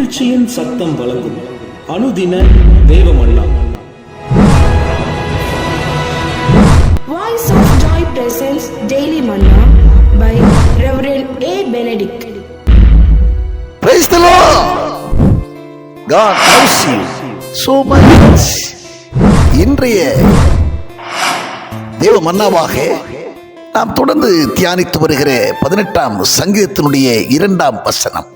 மகிழ்ச்சியின் சத்தம் வழங்கும் அனுதின தேவமன்னா Voice of Joy presents Daily Manna by Reverend A. Benedict. Praise the Lord. God loves you so much. இன்றைய தேவ மன்னாவாக நாம் தொடர்ந்து தியானித்து வருகிற பதினெட்டாம் சங்கீதத்தினுடைய இரண்டாம் வசனம்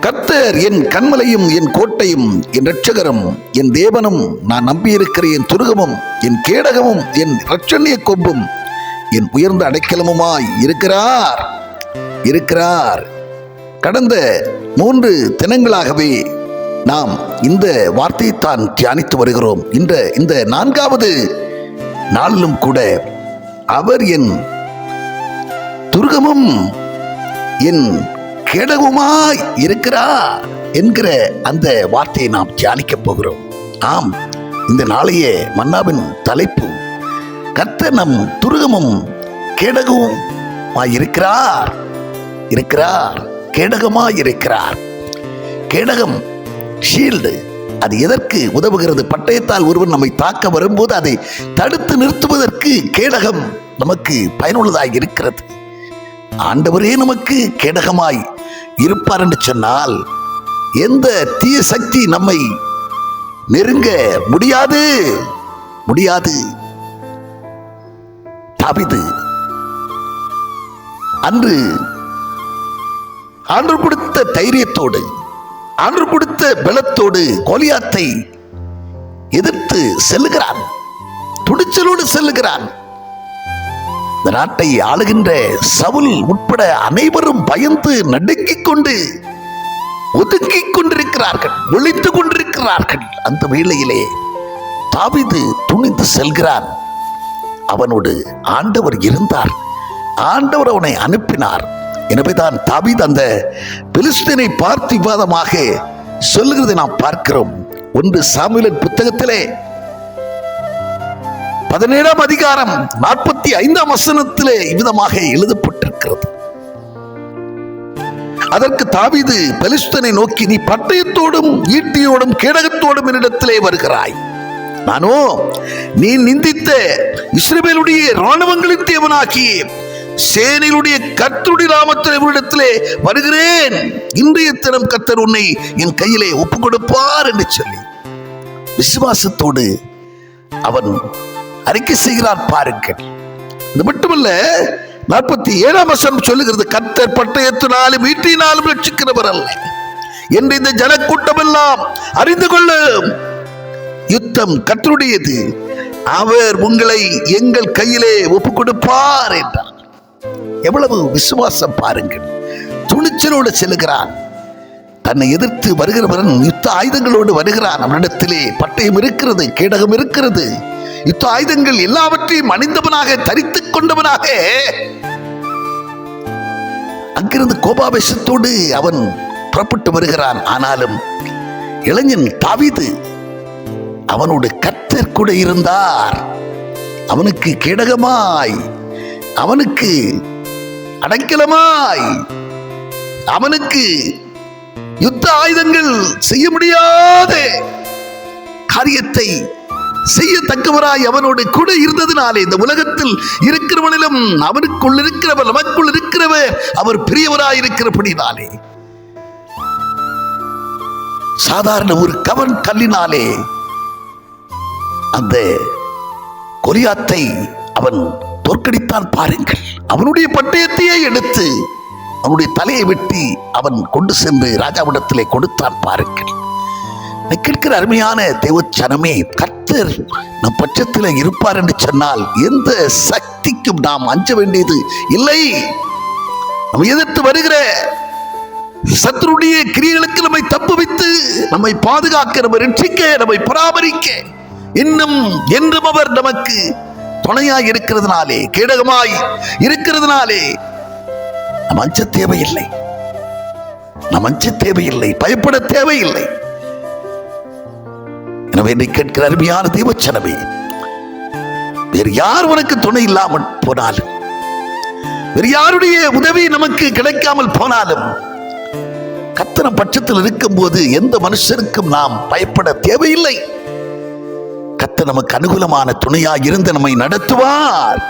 கத்தர் என் கண்மலையும் என் கோட்டையும் என் ரட்சகரும் என் தேவனும் நான் நம்பியிருக்கிற என் துருகமும் என் கேடகமும் என் இரட்சணிய கொம்பும் என் உயர்ந்த அடைக்கலமுமாய் இருக்கிறார். இருக்கிறார். கடந்த மூன்று தினங்களாகவே நாம் இந்த வார்த்தையை தான் தியானித்து வருகிறோம். இந்த இந்த நான்காவது நாளிலும் கூட அவர் என் துருகமும் என் கேடகமாய் இருக்கிறா என்கிற அந்த வார்த்தையை நாம் தியானிக்க போகிறோம். ஆம் இந்த நாளைய மன்னாவின் தலைப்பு கர்த்தர் நம் துருகமும் கேடகமும் இருக்கிறார். இருக்கிறார் கேடகமாய் இருக்கிறார். கேடகம் ஷீல்டு அது எதற்கு உதவுகிறது? பட்டயத்தால் ஒருவன் நம்மை தாக்க வரும்போது அதை தடுத்து நிறுத்துவதற்கு கேடகம் நமக்கு பயனுள்ளதாக இருக்கிறது. ஆண்டவரே நமக்கு கேடகமாய் இருப்பார் என்று சொன்னால் எந்த தீய சக்தி நம்மை நெருங்க முடியாது? முடியாது. தாவிது. அன்று ஆண்டு கொடுத்த தைரியத்தோடு ஆண்டு கொடுத்த பலத்தோடு கோலியாத்தை எதிர்த்து செல்லுகிறான். துணிச்சலோடு செல்லுகிறான். இந்த நாட்டை ஆளுகின்ற சவுல் உட்பட அனைவரும் பயந்து நடுங்கிக் கொண்டு ஒதுங்கிக் கொண்டிருக்கிறார்கள் ஒளித்துக் கொண்டிருக்கிறார்கள். அந்த வேளையிலே தாவிது துணிந்து செல்கிறான். அவனோடு ஆண்டவர் இருந்தார். ஆண்டவர் அவனை அனுப்பினார். எனவேதான் தாவித் அந்த பிலிஸ்தீனை பார்த்து விவாதமாக சொல்லுகிறதை நாம் பார்க்கிறோம். ஒன்று சாமியலின் புத்தகத்திலே பதினேழாம் அதிகாரம் நாற்பத்தி ஐந்தாம் வசனத்திலே இவ்விதமாக எழுதப்பட்டிருக்கிறது. அதற்கு தாவிது பலிஸ்தனை நோக்கி நீ பட்டயத்தோடும் ஈட்டியோடும் கேடகத்தோடும் என்னிடத்திலே வருகிறாய். நானோ நீ நிந்தித்த இஸ்ரேலுடைய இராணுவங்களின் தேவனாகிய சேனையிலுடைய கத்தருடைய நாமத்தில் இவரிடத்திலே வருகிறேன். இன்றைய தினம் கத்தர் உன்னை என் கையிலே ஒப்பு கொடுப்பார் என்று சொல்லி விசுவாசத்தோடு அவன் அறிக்கை செய்கிறார் பாருங்கள். இது மட்டுமல்ல நாற்பத்தி ஏழாம் வசனம் சொல்லுகிறது கத்தர் பட்டயத்தினாலும் ஈட்டினாலும் ரட்சிக்கிறவர் அல்ல. என்று இந்த ஜனக்கூட்டம் எல்லாம் அறிந்து கொள்ளும் யுத்தம் கத்தருடையது அவர் உங்களை எங்கள் கையிலே ஒப்பு கொடுப்பார் என்றார். எவ்வளவு விசுவாசம் பாருங்கள். துணிச்சலோடு செல்கிறான். தன்னை எதிர்த்து வருகிறவன் யுத்த ஆயுதங்களோடு வருகிறான். அவனிடத்திலே பட்டயம் இருக்கிறது கேடகம் இருக்கிறது. யுத்த ஆயுதங்கள் எல்லாவற்றையும் அணிந்தவனாக தரித்துக் கொண்டவனாக. அங்கிருந்து கோபாவேசத்தோடு அவன் புறப்பட்டு வருகிறான். ஆனாலும் இளைஞன் தாவிது அவனோடு கர்த்தர் கூட இருந்தார். அவனுக்கு கேடகமாய் அவனுக்கு அடைக்கலமாய் அவனுக்கு யுத்த ஆயுதங்கள் செய்ய முடியாத காரியத்தை செய்யத்தக்கவராய் அவனோடு கூட இருந்ததினாலே இந்த உலகத்தில் இருக்கிறவனிலும் அவனுக்குள் இருக்கிறவர் நமக்குள் இருக்கிறவர் அவர் பெரியவராய் இருக்கிறபடினாலே சாதாரண ஒரு கவன் கல்லினாலே அந்த கொரியாத்தை அவன் தோற்கடித்தான் பாருங்கள். அவனுடைய பட்டயத்தையே எடுத்து அவனுடைய தலையை வெட்டி அவன் கொண்டு சென்று ராஜாவிடத்திலே கொடுத்தான் பாருங்கள். கேட்கிற அருமையான தேவச்சனமே கர்த்தர் நம் பட்சத்தில் இருப்பார் என்று சொன்னால் எந்த சக்திக்கும் நாம் அஞ்ச வேண்டியது இல்லை. நம்ம எதிர்த்து வருகிற சத்துருடைய கிரியைகளுக்கு நம்மை தப்பு வைத்து நம்மை பாதுகாக்க நம்மை ரட்சிக்க நம்மை பராமரிக்க இன்னும் என்றும் அவர் நமக்கு துணையாய் இருக்கிறதுனாலே கேடகமாய் இருக்கிறதுனாலே நம் அஞ்ச தேவையில்லை. நம் அஞ்ச தேவையில்லை பயப்பட தேவையில்லை. எனவே நீ கேட்கிற அருமையான தேவச்சனமே. வேறு யார் உனக்கு துணை இல்லாமல் போனாலும் வேறு யாருடைய உதவி நமக்கு கிடைக்காமல் போனாலும் கத்தன பட்சத்தில் இருக்கும்போது எந்த மனுஷருக்கும் நாம் பயப்பட தேவையில்லை. கத்த நமக்கு அனுகூலமான துணையாக இருந்து நம்மை நடத்துவார்.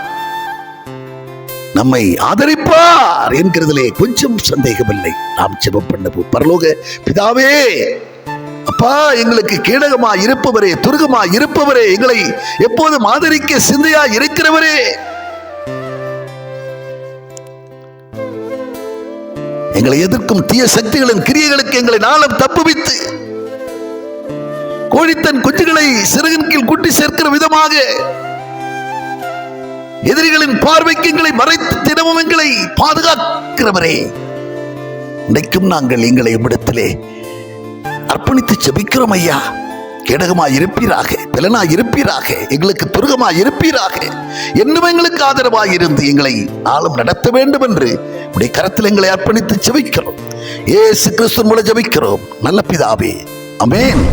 நம்மை ஆதரிப்பார் என்கிறதிலே கொஞ்சம் சந்தேகமில்லை. நாம் ஜெபம் பண்ணுவோம் பரலோக பிதாவே அப்பா எங்களுக்கு கீழகமா இருப்பவரே துருகமா இருப்பவரே எங்களை எப்போதும் ஆதரிக்க சிந்தையா இருக்கிறவரே. எங்களை எதிர்க்கும் தீய சக்திகளின் கிரியைகளுக்கு எங்களை நாளும் தப்புவித்து கோழித்தன் குஞ்சுகளை சிறுகின் கீழ் குட்டி சேர்க்கிற விதமாக எதிரிகளின் பார்வைக்கு எங்களை மறைத்து தினமும் எங்களை பாதுகாக்கிறவரே. இன்றைக்கும் நாங்கள் எங்களை இவ்விடத்திலே அர்ப்பணித்து செபிக்கிறோம் ஐயா. கேடகமா இருப்பீராக பலனா இருப்பீராக எங்களுக்கு துருகமா இருப்பீராக. என்னும் எங்களுக்கு ஆதரவாக இருந்து எங்களை நாளும் நடத்த வேண்டும் என்று உடைய கரத்தில் எங்களை அர்ப்பணித்து ஜெபிக்கிறோம். ஏசு கிறிஸ்து மூலம் ஜபிக்கிறோம். நல்ல பிதாவே. அமேன்